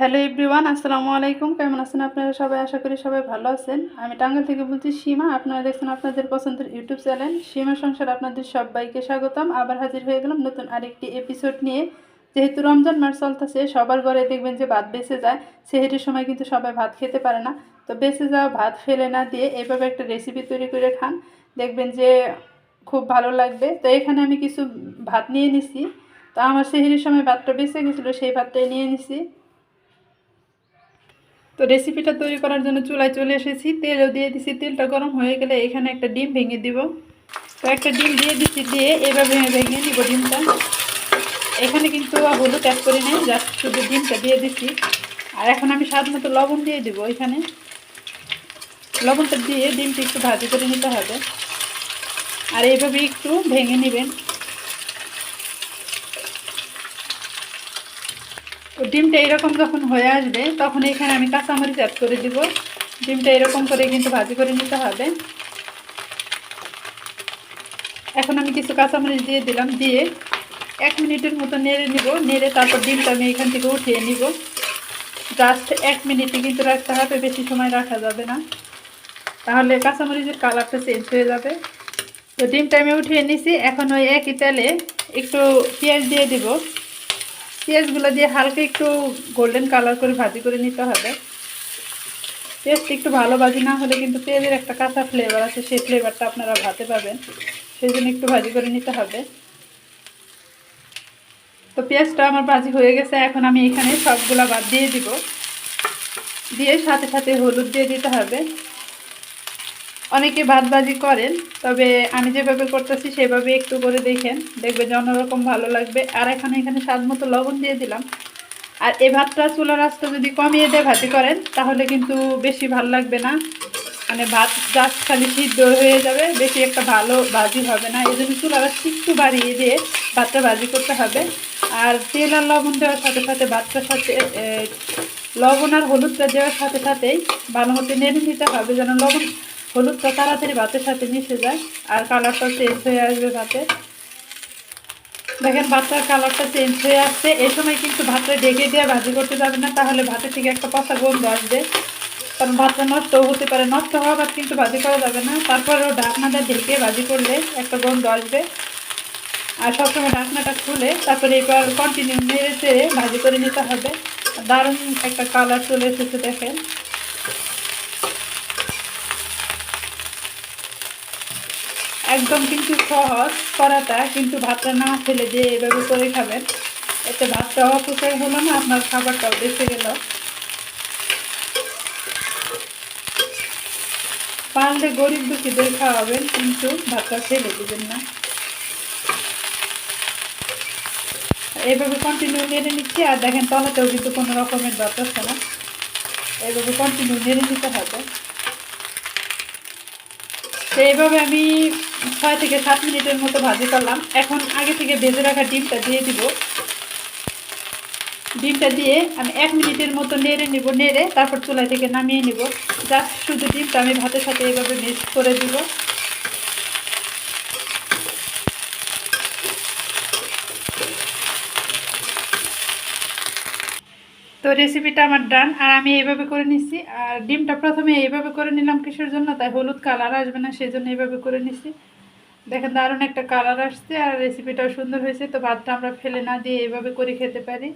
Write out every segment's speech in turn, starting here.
Hello everyone, আসসালামু আলাইকুম। কেমন আছেন আপনারা সবাই? আশা করি সবাই ভালো আছেন। আমি টাঙ্গাইল থেকে বলছি সীমা। আপনারা দেখছেন আপনাদের পছন্দের ইউটিউব চ্যানেল। সীমা সংসার আপনাদের সবাইকে স্বাগতম। আবার হাজির হয়ে গেলাম নতুন আরেকটি এপিসোড নিয়ে। যেহেতু রমজান মাস চলতেছে, সবার ঘরে দেখবেন যে ভাত বেঁচে যায়। সেহেরির সময় কিন্তু সবাই ভাত খেতে পারে না। তো বেঁচে যাওয়া ভাত ফেলে না দিয়ে এইভাবে একটা রেসিপি তৈরি করে খান। দেখবেন যে খুব ভালো লাগবে। তো এখানে আমি কিছু ভাত নিয়ে নিছি। তো আমার সেহেরির সময় ভাতটা বেঁচে গেছিল, সেই ভাতটাই নিয়ে নিছি। তো রেসিপিটা তৈরি করার জন্য চুলায় চলে এসেছি। তেলও দিয়ে দিছি। তেলটা গরম হয়ে গেলে এখানে একটা ডিম ভেঙে দিব। তো একটা ডিম দিয়ে দিচ্ছি দিয়ে এভাবে ভেঙে দিব ডিমটা। এখানে কিন্তু হলুদ অ্যাড করি নেই জাস্ট শুধু ডিমটা দিয়ে দিচ্ছি আর এখন আমি স্বাদ মতো লবণ দিয়ে দিব এখানে। লবণটা দিয়ে ডিমটা একটু ভাজি করে নিতে হবে। আর এইভাবে একটু ভেঙে নেবেন। তো ডিমটা এরকম যখন হয়ে আসবে, তখন এখানে আমি কাঁচামরিচ অ্যাড করে দিব। ডিমটা এরকম করে কিন্তু ভাজি করে নিতে হবে। এখন আমি কিছু কাঁচামরিচ দিয়ে দিলাম, দিয়ে এক মিনিটের মতো নেড়ে নিব। নেড়ে তারপর ডিমটা আমি এখান থেকে উঠিয়ে নিব। জাস্ট এক মিনিটে কিন্তু রাখতে হবে, বেশি সময় রাখা যাবে না। তাহলে কাঁচামরিচের কালারটা চেঞ্জ হয়ে যাবে। তো ডিমটা আমি উঠিয়ে নিছি। এখন ওই একই তেলে একটু পেঁয়াজ দিয়ে দিব। পেঁয়াজগুলো দিয়ে হালকা একটু গোল্ডেন কালার করে ভাজি করে নিতে হবে। পেঁয়াজটা একটু ভালো ভাজি না হলে কিন্তু পেঁয়াজের একটা কাঁচা ফ্লেভার আছে, সেই ফ্লেভারটা আপনারা ভাতে পাবেন। সেই জন্য একটু ভাজি করে নিতে হবে। তো পেঁয়াজটা আমার ভাজি হয়ে গেছে, এখন আমি এখানে সবগুলা বাদ দিয়ে দিব। দিয়ে সাথে সাথে হলুদ দিয়ে দিতে হবে। অনেকে ভাত ভাজি করেন, তবে আমি যেভাবে করতেছি সেভাবে একটু করে দেখেন দেখবে যে অন্যরকম ভালো লাগবে। আর এখন এখানে স্বাদ মতো লবণ দিয়ে দিলাম। আর এ ভাতটা চুলার রাস্তা যদি কমিয়ে দেয় ভাজি করেন, তাহলে কিন্তু বেশি ভালো লাগবে না। মানে ভাত জাস্ট খালি সিদ্ধ হয়ে যাবে, বেশি একটা ভালো ভাজি হবে না। এই জন্য চুলার একটু বাড়িয়ে দিয়ে ভাতটা ভাজি করতে হবে। আর তেল আর লবণ দেওয়ার সাথে সাথে ভাতটার সাথে লবণ আর হলুদটা দেওয়ার সাথে সাথেই ভালো মতো নেড়ে নিতে হবে যেন লবণ হলুদটা তাড়াতাড়ি ভাতের সাথে মিশে যায়, আর কালারটা চেঞ্জ হয়ে আসবে ভাতে। দেখেন ভাতটার কালারটা চেঞ্জ হয়ে আসছে। এই সময় কিন্তু ভাতটা ডেকে দিয়ে ভাজি করতে যাবে না, তাহলে ভাতের থেকে একটা পচা গন্ধ আসবে। কারণ ভাতটা নষ্টও হতে পারে, নষ্ট হওয়া ভাত কিন্তু ভাজি করা যাবে না। তারপরেও ঢাকনাটা ঢেকে ভাজি করলে একটা গন্ধ আসবে। আর সবসময় ঢাকনাটা খুলে তারপরে এবার কন্টিনিউ নেড়ে চেড়ে ভাজি করে নিতে হবে। দারুণ একটা কালার চলে এসেছে দেখেন। একদম কিন্তু সহজ করাটা, কিন্তু ভাতটা না ফেলে দিয়ে এভাবে করে খাবেন, এতে ভাতটা অপচয় হলো না, আপনার খাবারটাও বেঁচে গেল। পারলে গরিব দুঃখীদের খাওয়াবেন, কিন্তু ভাতটা ফেলে দেবেন না। এইভাবে কন্টিনিউ নেড়ে নিচ্ছি, আর দেখেন তলাতেও কিন্তু কোনো রকমের দরকার না। এইভাবে কন্টিনিউ নেড়ে নিতে হবে। তো এইভাবে আমি ছয় থেকে সাত মিনিটের মতো ভাজি করলাম। এখন আগে থেকে ভেজে রাখা ডিমটা দিয়ে দিব। ডিমটা দিয়ে আমি এক মিনিটের মতো নেড়ে নিব, নেড়ে তারপর চুলা থেকে নামিয়ে নিব। জাস্ট শুধু ডিমটা আমি ভাতের সাথে এইভাবে মিক্স করে দিব। তো রেসিপিটা আমার ডান আর আমি এইভাবে করে নিচ্ছি আর ডিমটা প্রথমে এইভাবে করে নিলাম কিসের জন্য? তাই হলুদ কালার আসবে না সেই জন্য এইভাবে করে নিচ্ছি দেখেন দারুণ একটা কালার আসছে আর রেসিপিটাও সুন্দর হয়েছে, তো ভাতটা আমরা ফেলে না দিয়ে এভাবে করে খেতে পারি।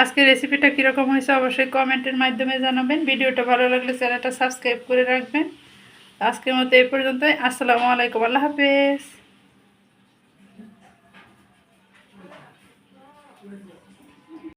আজকে রেসিপিটা কীরকম হয়েছে অবশ্যই কমেন্টের মাধ্যমে জানাবেন। ভিডিওটা ভালো লাগলে চ্যানেলটা সাবস্ক্রাইব করে রাখবেন। আজকের মতো এই পর্যন্তই। আসসালামু আলাইকুম। আল্লাহ হাফেজ।